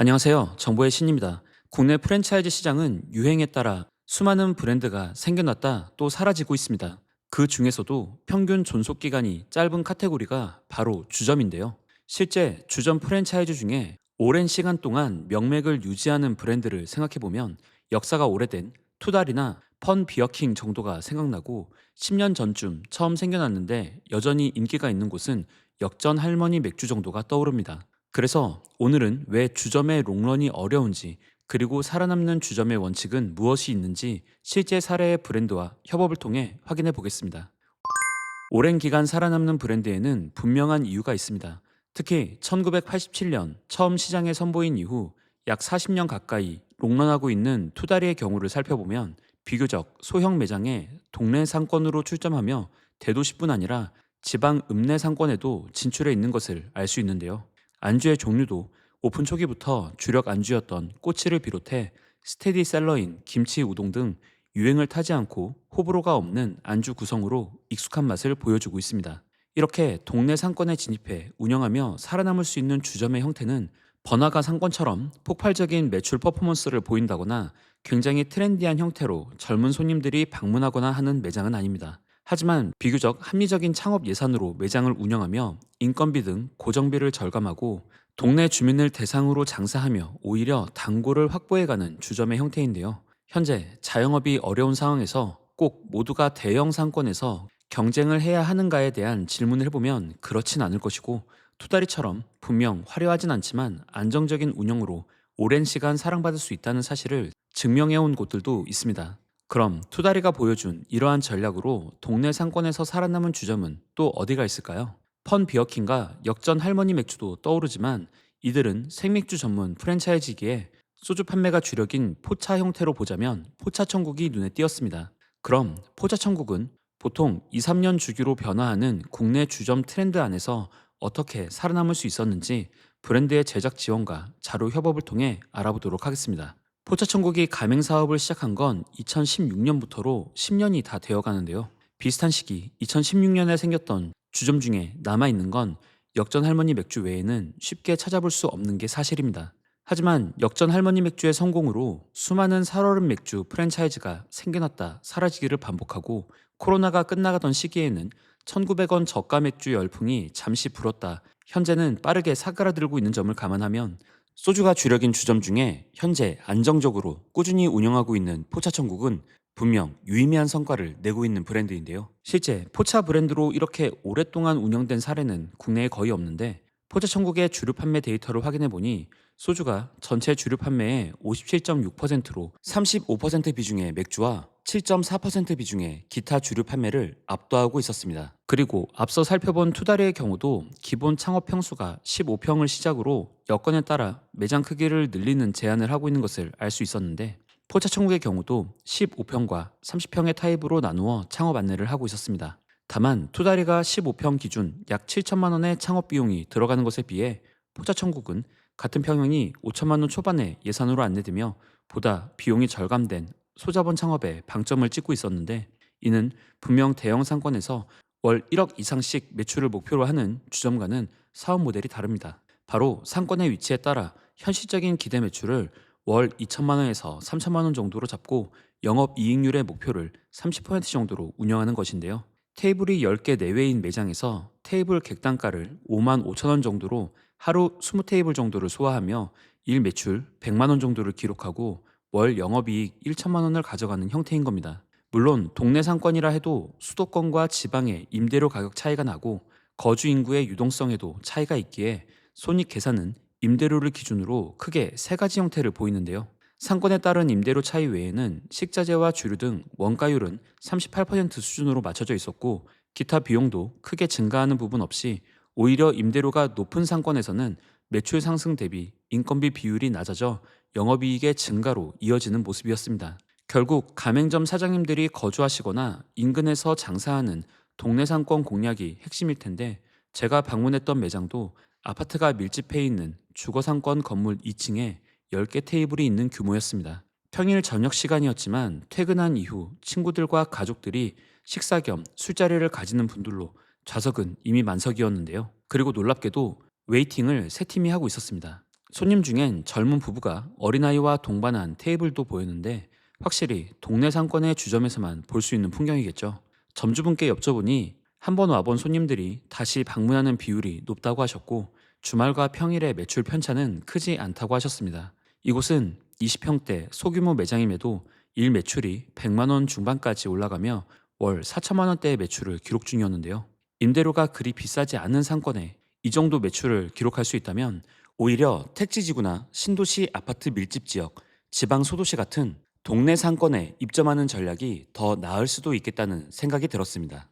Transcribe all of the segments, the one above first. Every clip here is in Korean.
안녕하세요. 정보의 신입니다. 국내 프랜차이즈 시장은 유행에 따라 수많은 브랜드가 생겨났다 또 사라지고 있습니다. 그 중에서도 평균 존속 기간이 짧은 카테고리가 바로 주점인데요. 실제 주점 프랜차이즈 중에 오랜 시간 동안 명맥을 유지하는 브랜드를 생각해보면 역사가 오래된 투달이나 펀 비어킹 정도가 생각나고 10년 전쯤 처음 생겨났는데 여전히 인기가 있는 곳은 역전 할머니 맥주 정도가 떠오릅니다. 그래서 오늘은 왜 주점의 롱런이 어려운지 그리고 살아남는 주점의 원칙은 무엇이 있는지 실제 사례의 브랜드와 협업을 통해 확인해 보겠습니다. 오랜 기간 살아남는 브랜드에는 분명한 이유가 있습니다. 특히 1987년 처음 시장에 선보인 이후 약 40년 가까이 롱런하고 있는 투다리의 경우를 살펴보면 비교적 소형 매장에 동네 상권으로 출점하며 대도시뿐 아니라 지방 읍내 상권에도 진출해 있는 것을 알 수 있는데요. 안주의 종류도 오픈 초기부터 주력 안주였던 꼬치를 비롯해 스테디셀러인 김치 우동 등 유행을 타지 않고 호불호가 없는 안주 구성으로 익숙한 맛을 보여주고 있습니다. 이렇게 동네 상권에 진입해 운영하며 살아남을 수 있는 주점의 형태는 번화가 상권처럼 폭발적인 매출 퍼포먼스를 보인다거나 굉장히 트렌디한 형태로 젊은 손님들이 방문하거나 하는 매장은 아닙니다. 하지만 비교적 합리적인 창업 예산으로 매장을 운영하며 인건비 등 고정비를 절감하고 동네 주민을 대상으로 장사하며 오히려 단골을 확보해가는 주점의 형태인데요. 현재 자영업이 어려운 상황에서 꼭 모두가 대형 상권에서 경쟁을 해야 하는가에 대한 질문을 해보면 그렇진 않을 것이고 투다리처럼 분명 화려하진 않지만 안정적인 운영으로 오랜 시간 사랑받을 수 있다는 사실을 증명해온 곳들도 있습니다. 그럼 투다리가 보여준 이러한 전략으로 동네 상권에서 살아남은 주점은 또 어디가 있을까요? 펀 비어킹과 역전 할머니 맥주도 떠오르지만 이들은 생맥주 전문 프랜차이즈기에 소주 판매가 주력인 포차 형태로 보자면 포차 천국이 눈에 띄었습니다. 그럼 포차 천국은 보통 2, 3년 주기로 변화하는 국내 주점 트렌드 안에서 어떻게 살아남을 수 있었는지 브랜드의 제작 지원과 자료 협업을 통해 알아보도록 하겠습니다. 포차천국이 가맹 사업을 시작한 건 2016년부터로 10년이 다 되어 가는데요. 비슷한 시기 2016년에 생겼던 주점 중에 남아있는 건 역전 할머니 맥주 외에는 쉽게 찾아볼 수 없는 게 사실입니다. 하지만 역전 할머니 맥주의 성공으로 수많은 살얼음 맥주 프랜차이즈가 생겨났다 사라지기를 반복하고 코로나가 끝나가던 시기에는 1900원 저가 맥주 열풍이 잠시 불었다 현재는 빠르게 사그라들고 있는 점을 감안하면 소주가 주력인 주점 중에 현재 안정적으로 꾸준히 운영하고 있는 포차천국은 분명 유의미한 성과를 내고 있는 브랜드인데요. 실제 포차 브랜드로 이렇게 오랫동안 운영된 사례는 국내에 거의 없는데 포차 천국의 주류 판매 데이터를 확인해 보니 소주가 전체 주류 판매의 57.6%로 35% 비중의 맥주와 7.4% 비중의 기타 주류 판매를 압도하고 있었습니다. 그리고 앞서 살펴본 투다리의 경우도 기본 창업 평수가 15평을 시작으로 여건에 따라 매장 크기를 늘리는 제안을 하고 있는 것을 알 수 있었는데 포차천국의 경우도 15평과 30평의 타입으로 나누어 창업 안내를 하고 있었습니다. 다만 투다리가 15평 기준 약 7천만 원의 창업 비용이 들어가는 것에 비해 포차천국은 같은 평형이 5천만 원 초반의 예산으로 안내되며 보다 비용이 절감된 소자본 창업에 방점을 찍고 있었는데 이는 분명 대형 상권에서 월 1억 이상씩 매출을 목표로 하는 주점과는 사업 모델이 다릅니다. 바로 상권의 위치에 따라 현실적인 기대 매출을 월 2천만 원에서 3천만 원 정도로 잡고 영업 이익률의 목표를 30% 정도로 운영하는 것인데요. 테이블이 10개 내외인 매장에서 테이블 객단가를 5만 5천 원 정도로 하루 20테이블 정도를 소화하며 일 매출 100만 원 정도를 기록하고 월 영업이익 1천만 원을 가져가는 형태인 겁니다. 물론 동네 상권이라 해도 수도권과 지방의 임대료 가격 차이가 나고 거주 인구의 유동성에도 차이가 있기에 손익 계산은 임대료를 기준으로 크게 세 가지 형태를 보이는데요. 상권에 따른 임대료 차이 외에는 식자재와 주류 등 원가율은 38% 수준으로 맞춰져 있었고 기타 비용도 크게 증가하는 부분 없이 오히려 임대료가 높은 상권에서는 매출 상승 대비 인건비 비율이 낮아져 영업이익의 증가로 이어지는 모습이었습니다. 결국 가맹점 사장님들이 거주하시거나 인근에서 장사하는 동네 상권 공략이 핵심일 텐데 제가 방문했던 매장도 아파트가 밀집해 있는 주거 상권 건물 2층에 10개 테이블이 있는 규모였습니다. 평일 저녁 시간이었지만 퇴근한 이후 친구들과 가족들이 식사 겸 술자리를 가지는 분들로 좌석은 이미 만석이었는데요. 그리고 놀랍게도 웨이팅을 세 팀이 하고 있었습니다. 손님 중엔 젊은 부부가 어린아이와 동반한 테이블도 보였는데 확실히 동네 상권의 주점에서만 볼 수 있는 풍경이겠죠. 점주분께 여쭤보니 한 번 와본 손님들이 다시 방문하는 비율이 높다고 하셨고 주말과 평일의 매출 편차는 크지 않다고 하셨습니다. 이곳은 20평대 소규모 매장임에도 일 매출이 100만 원 중반까지 올라가며 월 4천만 원대의 매출을 기록 중이었는데요. 임대료가 그리 비싸지 않은 상권에 이 정도 매출을 기록할 수 있다면 오히려 택지지구나 신도시 아파트 밀집 지역, 지방 소도시 같은 동네 상권에 입점하는 전략이 더 나을 수도 있겠다는 생각이 들었습니다.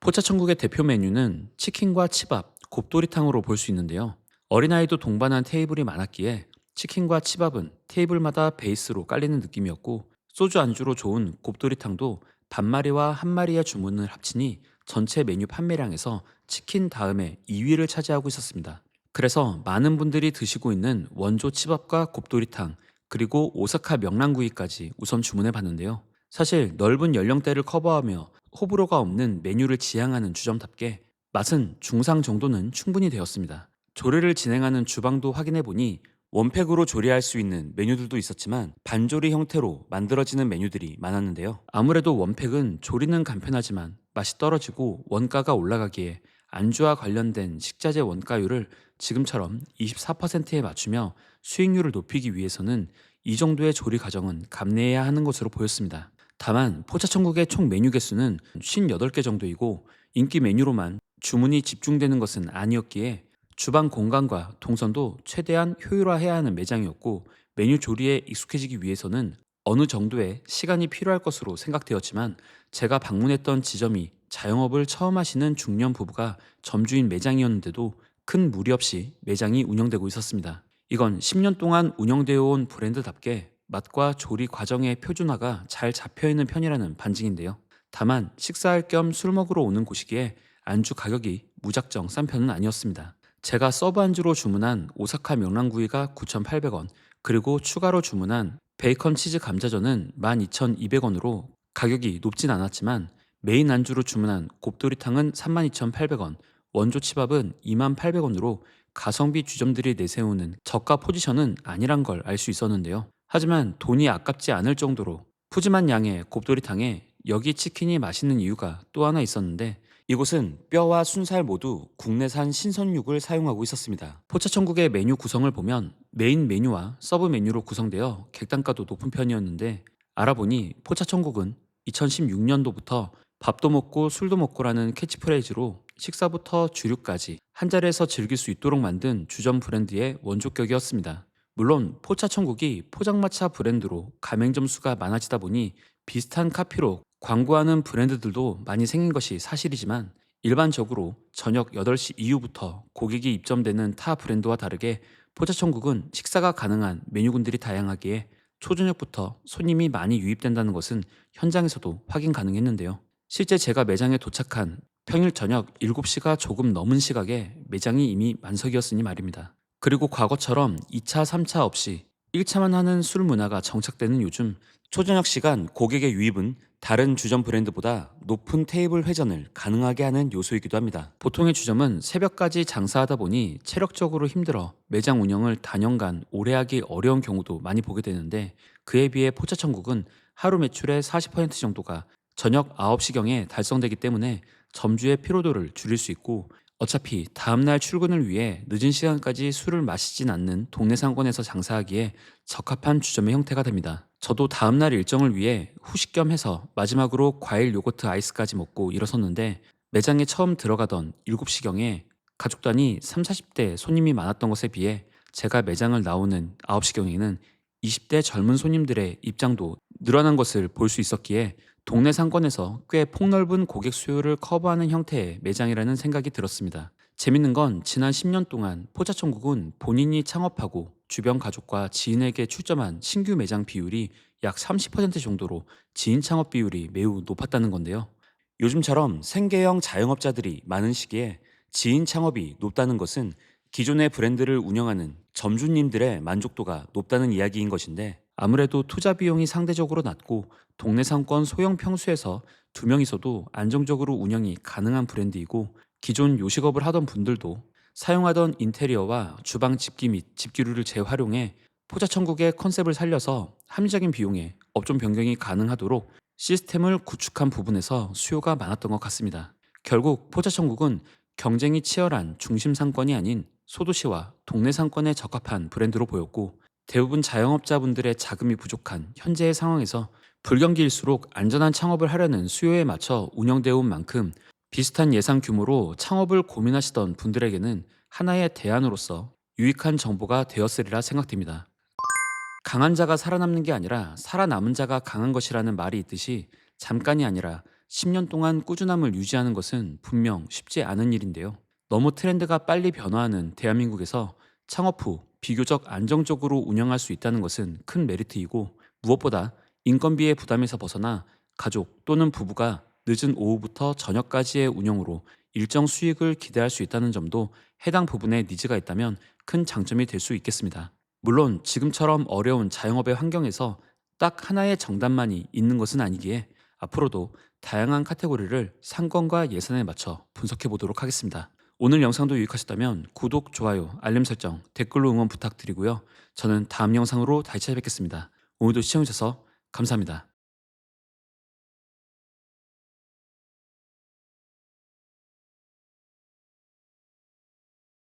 포차천국의 대표 메뉴는 치킨과 치밥, 곱도리탕으로 볼 수 있는데요. 어린아이도 동반한 테이블이 많았기에 치킨과 치밥은 테이블마다 베이스로 깔리는 느낌이었고 소주 안주로 좋은 곱도리탕도 반마리와 한 마리의 주문을 합치니 전체 메뉴 판매량에서 치킨 다음에 2위를 차지하고 있었습니다. 그래서 많은 분들이 드시고 있는 원조 치밥과 곱도리탕 그리고 오사카 명란구이까지 우선 주문해 봤는데요. 사실 넓은 연령대를 커버하며 호불호가 없는 메뉴를 지향하는 주점답게 맛은 중상 정도는 충분히 되었습니다. 조리를 진행하는 주방도 확인해 보니 원팩으로 조리할 수 있는 메뉴들도 있었지만 반조리 형태로 만들어지는 메뉴들이 많았는데요. 아무래도 원팩은 조리는 간편하지만 맛이 떨어지고 원가가 올라가기에 안주와 관련된 식자재 원가율을 지금처럼 24%에 맞추며 수익률을 높이기 위해서는 이 정도의 조리 과정은 감내해야 하는 것으로 보였습니다. 다만 포차천국의 총 메뉴 개수는 58개 정도이고 인기 메뉴로만 주문이 집중되는 것은 아니었기에 주방 공간과 동선도 최대한 효율화해야 하는 매장이었고 메뉴 조리에 익숙해지기 위해서는 어느 정도의 시간이 필요할 것으로 생각되었지만 제가 방문했던 지점이 자영업을 처음 하시는 중년 부부가 점주인 매장이었는데도 큰 무리 없이 매장이 운영되고 있었습니다. 이건 10년 동안 운영되어 온 브랜드답게 맛과 조리 과정의 표준화가 잘 잡혀 있는 편이라는 반증인데요. 다만 식사할 겸 술 먹으러 오는 곳이기에 안주 가격이 무작정 싼 편은 아니었습니다. 제가 서브 안주로 주문한 오사카 명란구이가 9,800원, 그리고 추가로 주문한 베이컨 치즈 감자전은 12,200원으로 가격이 높진 않았지만 메인 안주로 주문한 곱도리탕은 32,800원, 원조 치밥은 28,800원으로 가성비 주점들이 내세우는 저가 포지션은 아니란 걸 알 수 있었는데요. 하지만 돈이 아깝지 않을 정도로 푸짐한 양의 곱도리탕에 여기 치킨이 맛있는 이유가 또 하나 있었는데 이곳은 뼈와 순살 모두 국내산 신선육을 사용하고 있었습니다. 포차천국의 메뉴 구성을 보면 메인 메뉴와 서브 메뉴로 구성되어 객단가도 높은 편이었는데 알아보니 포차천국은 2016년도부터 밥도 먹고 술도 먹고라는 캐치프레이즈로 식사부터 주류까지 한 자리에서 즐길 수 있도록 만든 주점 브랜드의 원조격이었습니다. 물론 포차천국이 포장마차 브랜드로 가맹점 수가 많아지다 보니 비슷한 카피로 광고하는 브랜드들도 많이 생긴 것이 사실이지만 일반적으로 저녁 8시 이후부터 고객이 입점되는 타 브랜드와 다르게 포차천국은 식사가 가능한 메뉴군들이 다양하기에 초저녁부터 손님이 많이 유입된다는 것은 현장에서도 확인 가능했는데요. 실제 제가 매장에 도착한 평일 저녁 7시가 조금 넘은 시각에 매장이 이미 만석이었으니 말입니다. 그리고 과거처럼 2차, 3차 없이 1차만 하는 술 문화가 정착되는 요즘 초저녁 시간 고객의 유입은 다른 주점 브랜드보다 높은 테이블 회전을 가능하게 하는 요소이기도 합니다. 보통의 주점은 새벽까지 장사하다 보니 체력적으로 힘들어 매장 운영을 단연간 오래 하기 어려운 경우도 많이 보게 되는데 그에 비해 포차천국은 하루 매출의 40% 정도가 저녁 9시경에 달성되기 때문에 점주의 피로도를 줄일 수 있고 어차피 다음날 출근을 위해 늦은 시간까지 술을 마시진 않는 동네 상권에서 장사하기에 적합한 주점의 형태가 됩니다. 저도 다음날 일정을 위해 후식 겸 해서 마지막으로 과일 요거트 아이스까지 먹고 일어섰는데 매장에 처음 들어가던 7시경에 가족단이 3, 40대 손님이 많았던 것에 비해 제가 매장을 나오는 9시경에는 20대 젊은 손님들의 입장도 늘어난 것을 볼 수 있었기에 동네 상권에서 꽤 폭넓은 고객 수요를 커버하는 형태의 매장이라는 생각이 들었습니다. 재밌는 건 지난 10년 동안 포차천국은 본인이 창업하고 주변 가족과 지인에게 출점한 신규 매장 비율이 약 30% 정도로 지인 창업 비율이 매우 높았다는 건데요. 요즘처럼 생계형 자영업자들이 많은 시기에 지인 창업이 높다는 것은 기존의 브랜드를 운영하는 점주님들의 만족도가 높다는 이야기인 것인데 아무래도 투자 비용이 상대적으로 낮고 동네 상권 소형 평수에서 두 명이서도 안정적으로 운영이 가능한 브랜드이고 기존 요식업을 하던 분들도 사용하던 인테리어와 주방 집기 및 집기류를 재활용해 포자천국의 컨셉을 살려서 합리적인 비용에 업종 변경이 가능하도록 시스템을 구축한 부분에서 수요가 많았던 것 같습니다. 결국 포자천국은 경쟁이 치열한 중심 상권이 아닌 소도시와 동네 상권에 적합한 브랜드로 보였고 대부분 자영업자분들의 자금이 부족한 현재의 상황에서 불경기일수록 안전한 창업을 하려는 수요에 맞춰 운영되어 온 만큼 비슷한 예상 규모로 창업을 고민하시던 분들에게는 하나의 대안으로서 유익한 정보가 되었으리라 생각됩니다. 강한 자가 살아남는 게 아니라 살아남은 자가 강한 것이라는 말이 있듯이 잠깐이 아니라 10년 동안 꾸준함을 유지하는 것은 분명 쉽지 않은 일인데요. 너무 트렌드가 빨리 변화하는 대한민국에서 창업 후 비교적 안정적으로 운영할 수 있다는 것은 큰 메리트이고 무엇보다 인건비의 부담에서 벗어나 가족 또는 부부가 늦은 오후부터 저녁까지의 운영으로 일정 수익을 기대할 수 있다는 점도 해당 부분에 니즈가 있다면 큰 장점이 될 수 있겠습니다. 물론 지금처럼 어려운 자영업의 환경에서 딱 하나의 정답만이 있는 것은 아니기에 앞으로도 다양한 카테고리를 상권과 예산에 맞춰 분석해 보도록 하겠습니다. 오늘 영상도 유익하셨다면 구독, 좋아요, 알림 설정, 댓글로 응원 부탁드리고요. 저는 다음 영상으로 다시 찾아뵙겠습니다. 오늘도 시청해주셔서 감사합니다.